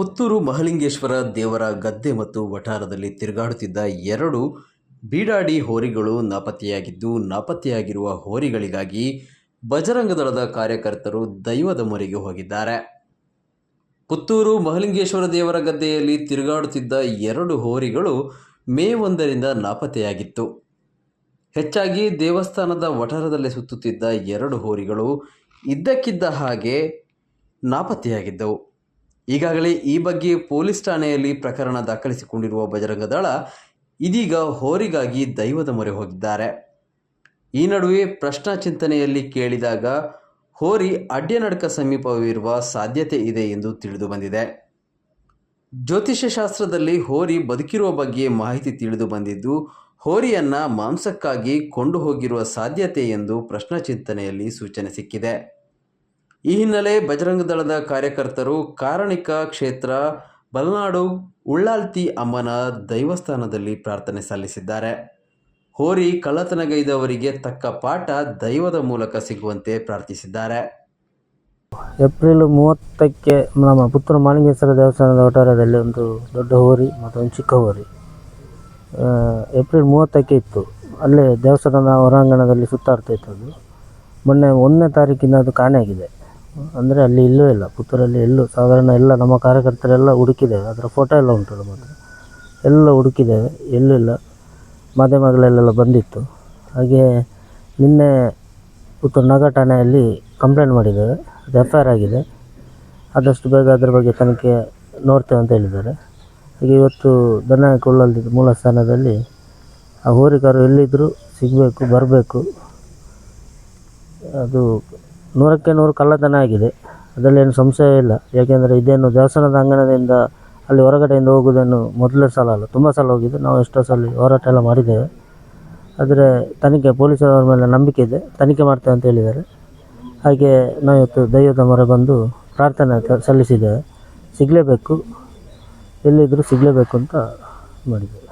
ಪುತ್ತೂರು ಮಹಲಿಂಗೇಶ್ವರ ದೇವರ ಗದ್ದೆ ಮತ್ತು ವಠಾರದಲ್ಲಿ ತಿರುಗಾಡುತ್ತಿದ್ದ ಎರಡು ಬೀಡಾಡಿ ಹೋರಿಗಳು ನಾಪತ್ತೆಯಾಗಿದ್ದು, ನಾಪತ್ತೆಯಾಗಿರುವ ಹೋರಿಗಳಿಗಾಗಿ ಬಜರಂಗ ದಳದ ಕಾರ್ಯಕರ್ತರು ದೈವದ ಮೊರೆಗೆ ಹೋಗಿದ್ದಾರೆ. ಪುತ್ತೂರು ಮಹಲಿಂಗೇಶ್ವರ ದೇವರ ಗದ್ದೆಯಲ್ಲಿ ತಿರುಗಾಡುತ್ತಿದ್ದ ಎರಡು ಹೋರಿಗಳು ಮೇ ಒಂದರಿಂದ ನಾಪತ್ತೆಯಾಗಿತ್ತು. ಹೆಚ್ಚಾಗಿ ದೇವಸ್ಥಾನದ ವಠಾರದಲ್ಲಿ ಸುತ್ತುತ್ತಿದ್ದ ಎರಡು ಹೋರಿಗಳು ಇದ್ದಕ್ಕಿದ್ದ ಹಾಗೆ ನಾಪತ್ತೆಯಾಗಿದ್ದವು. ಈಗಾಗಲೇ ಈ ಬಗ್ಗೆ ಪೊಲೀಸ್ ಠಾಣೆಯಲ್ಲಿ ಪ್ರಕರಣ ದಾಖಲಿಸಿಕೊಂಡಿರುವ ಬಜರಂಗ ದಳ ಇದೀಗ ಹೋರಿಗಾಗಿ ದೈವದ ಮೊರೆ ಹೋಗಿದ್ದಾರೆ. ಈ ನಡುವೆ ಪ್ರಶ್ನಾ ಚಿಂತನೆಯಲ್ಲಿ ಕೇಳಿದಾಗ ಹೋರಿ ಅಡ್ಯನಡ್ಕ ಸಮೀಪವಿರುವ ಸಾಧ್ಯತೆ ಇದೆ ಎಂದು ತಿಳಿದು ಬಂದಿದೆ. ಜ್ಯೋತಿಷ್ಯ ಶಾಸ್ತ್ರದಲ್ಲಿ ಹೋರಿ ಬದುಕಿರುವ ಬಗ್ಗೆ ಮಾಹಿತಿ ತಿಳಿದು ಬಂದಿದ್ದು, ಹೋರಿಯನ್ನ ಮಾಂಸಕ್ಕಾಗಿ ಕೊಂಡು ಹೋಗಿರುವ ಸಾಧ್ಯತೆ ಎಂದು ಪ್ರಶ್ನಾ ಚಿಂತನೆಯಲ್ಲಿ ಸೂಚನೆ ಸಿಕ್ಕಿದೆ. ಈ ಹಿನ್ನೆಲೆ ಬಜರಂಗ ದಳದ ಕಾರ್ಯಕರ್ತರು ಕಾರಣಿಕ ಕ್ಷೇತ್ರ ಬಲ್ನಾಡು ಉಳ್ಳಾಲ್ತಿ ಅಮ್ಮನ ದೈವಸ್ಥಾನದಲ್ಲಿ ಪ್ರಾರ್ಥನೆ ಸಲ್ಲಿಸಿದ್ದಾರೆ. ಹೋರಿ ಕಳ್ಳತನಗೈದವರಿಗೆ ತಕ್ಕ ಪಾಠ ದೈವದ ಮೂಲಕ ಸಿಗುವಂತೆ ಪ್ರಾರ್ಥಿಸಿದ್ದಾರೆ. ಏಪ್ರಿಲ್ ಮೂವತ್ತಕ್ಕೆ ನಮ್ಮ ಪುತ್ರ ಮಾಲಿಂಗೇಶ್ವರ ದೇವಸ್ಥಾನದ ವಠಾರದಲ್ಲಿ ಒಂದು ದೊಡ್ಡ ಹೋರಿ ಮತ್ತು ಒಂದು ಚಿಕ್ಕ ಹೋರಿ. ಏಪ್ರಿಲ್ ಮೂವತ್ತಕ್ಕೆ ಇತ್ತು. ಅಲ್ಲೇ ದೇವಸ್ಥಾನದ ಹೊರಾಂಗಣದಲ್ಲಿ ಸುತ್ತಾಡ್ತಾ ಇತ್ತು ಅದು ಮೊನ್ನೆ ಒಂದನೇ ತಾರೀಕಿನ ಅದು ಕಾಣೆಯಾಗಿದೆ. ಅಂದರೆ ಅಲ್ಲಿ ಇಲ್ಲೂ ಇಲ್ಲ, ಪುತ್ತೂರಲ್ಲಿ ಎಲ್ಲೂ ಸಾಧಾರಣ ಎಲ್ಲ ನಮ್ಮ ಕಾರ್ಯಕರ್ತರೆಲ್ಲ ಹುಡುಕಿದ್ದೇವೆ ಅದರ ಫೋಟೋ ಎಲ್ಲ ಉಂಟು ನಮ್ಮ ಹತ್ರ ಎಲ್ಲ ಹುಡುಕಿದ್ದೇವೆ ಎಲ್ಲೂ ಇಲ್ಲ. ಮಾಧ್ಯಮಗಳಲ್ಲೆಲ್ಲ ಬಂದಿತ್ತು. ಹಾಗೆ ನಿನ್ನೆ ಪುತ್ತೂರು ನಗರ ಠಾಣೆಯಲ್ಲಿ ಕಂಪ್ಲೇಂಟ್ ಮಾಡಿದ್ದೇವೆ ಅದು ಎಫ್ ಐ ಆರ್ ಆಗಿದೆ. ಆದಷ್ಟು ಬೇಗ ಅದರ ಬಗ್ಗೆ ತನಿಖೆ ನೋಡ್ತೇವೆ ಅಂತ ಹೇಳಿದ್ದಾರೆ. ಹಾಗೆ ಇವತ್ತು ದನ ಕೊಳ್ಳಲ್ಲಿ ಮೂಲ ಸ್ಥಾನದಲ್ಲಿ ಆ ಹೋರಿಕಾರು ಎಲ್ಲಿದ್ದರೂ ಸಿಗಬೇಕು, ಬರಬೇಕು, ಅದು ನೂರಕ್ಕೆ ನೂರು ಕಳ್ಳತನ ಆಗಿದೆ. ಅದರಲ್ಲೇನು ಸಂಶಯ ಇಲ್ಲ. ಏಕೆಂದರೆ ಇದೇನು ದೇವಸ್ಥಾನದ ಅಂಗಣದಿಂದ ಅಲ್ಲಿ ಹೊರಗಡೆಯಿಂದ ಹೋಗುವುದನ್ನು ಮೊದಲೇ ಸಲ ಅಲ್ಲ, ತುಂಬ ಸಲ ಹೋಗಿದ್ದು. ನಾವು ಎಷ್ಟೋ ಸಲ ಹೋರಾಟ ಎಲ್ಲ ಮಾಡಿದ್ದೇವೆ. ಆದರೆ ತನಿಖೆ, ಪೊಲೀಸರವ್ರ ಮೇಲೆ ನಂಬಿಕೆ ಇದೆ. ತನಿಖೆ ಮಾಡ್ತೇವೆ ಅಂತ ಹೇಳಿದ್ದಾರೆ. ಹಾಗೆ ನಾವು ಇವತ್ತು ದೈವದ ಮೊರೆ ಬಂದು ಪ್ರಾರ್ಥನೆ ಸಲ್ಲಿಸಿದ್ದೇವೆ. ಸಿಗಲೇಬೇಕು. ಎಲ್ಲಿದ್ದರೂ ಸಿಗಲೇಬೇಕು ಅಂತ ಮಾಡಿದ್ದೇವೆ.